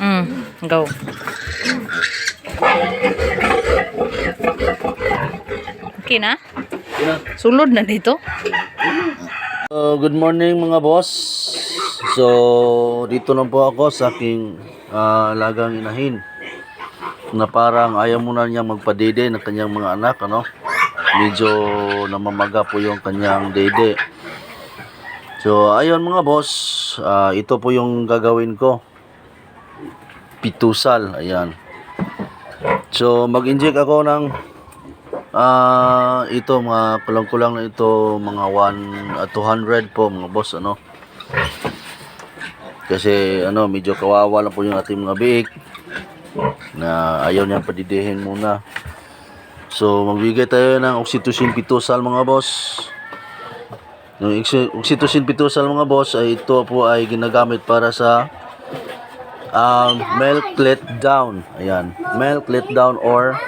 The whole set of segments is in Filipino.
Mm, go. Okay na? Sulod na dito? So, good morning mga boss. So, dito na po ako sa aking ah, alagang inahin na parang ayaw muna niya magpadede ng kanyang mga anak, ano? Medyo namamaga po yung kanyang dede. So, ayun mga boss, ah, ito po yung gagawin ko. Pitusal, ayan. So, mag-inject ako ng Ah, ito mga kulang-kulang na ito mga 1 at 200 po mga boss ano. Kasi ano medyo kawawa lang po yung ating mga biik na ayaw niya padidihin muna. So magbigay tayo ng oxytocin pitusal mga boss. Yung oxy- oxytocin pitusal mga boss ay ito po ay ginagamit para sa um, milk let down. Ayan, milk let down or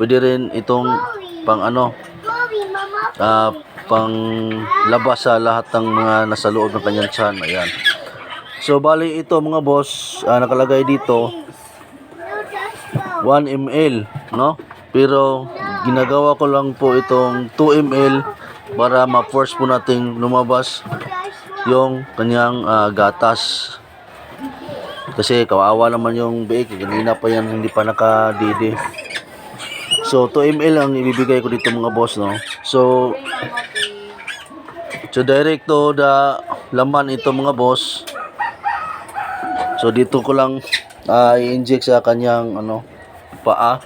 pwede rin itong pang ano ah, pang labas sa lahat ng mga nasa loob ng kanyang tiyan. Ayan. So bali ito mga boss, ah, nakalagay dito 1 ml, no? Pero ginagawa ko lang po itong 2 ml para ma-force po nating lumabas yung kanyang ah, gatas. Kasi kawawa naman yung biik, kanina pa yan hindi pa nakadidi. So 2 ml ang ibibigay ko dito mga boss no. So So direct to the laman ito mga boss. So dito ko lang ah, i-inject sa kanyang ano paa.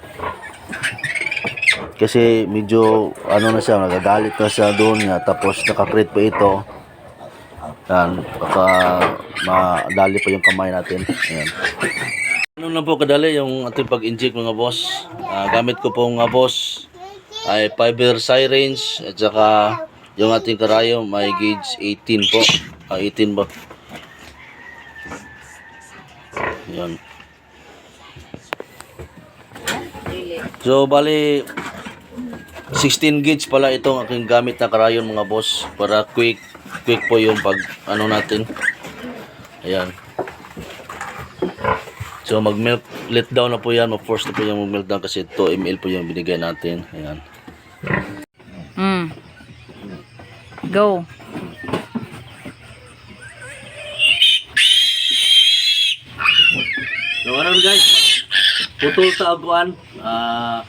Kasi medyo ano na siya, nagagalit na siya doon nga tapos nakakrit pa ito. Yan, baka madali pa yung kamay natin. Ayan. Ano lang po kadali yung ating pag-inject mga boss. Ah, gamit ko po mga boss ay fiber syringe at saka yung ating karayom ay gauge 18 po. Ah, 18 ba? Yan. So bali 16 gauge pala itong aking gamit na karayon mga boss para quick quick po yung pag ano natin. Ayan. So mag milk let down na po yan, mag-force na po yung mag-melt down kasi 2 ml po yung binigay natin. Ayan. Mm. Go. So ano guys, putol ta aguan. Ah,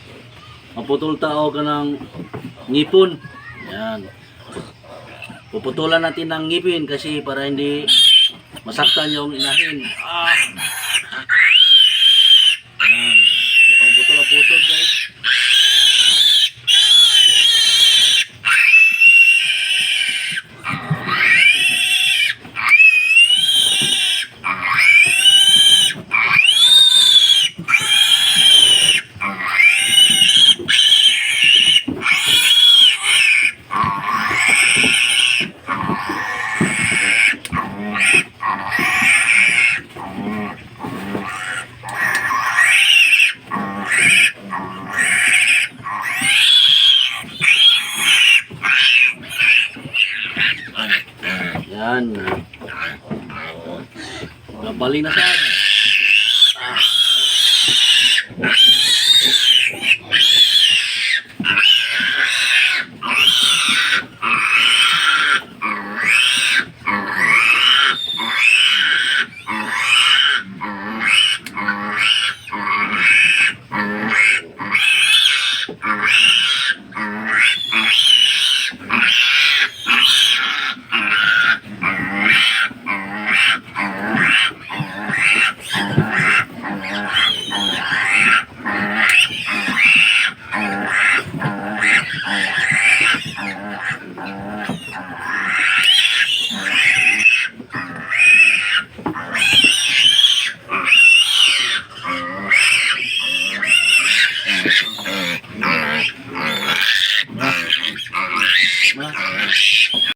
maputol tao ka ng ngipon. Ayan. Puputulan natin ng ngipin kasi para hindi masaktan yung inahin. Ah. Ayan. Mukhang putol ang pusod guys. Yan. Babali na sad.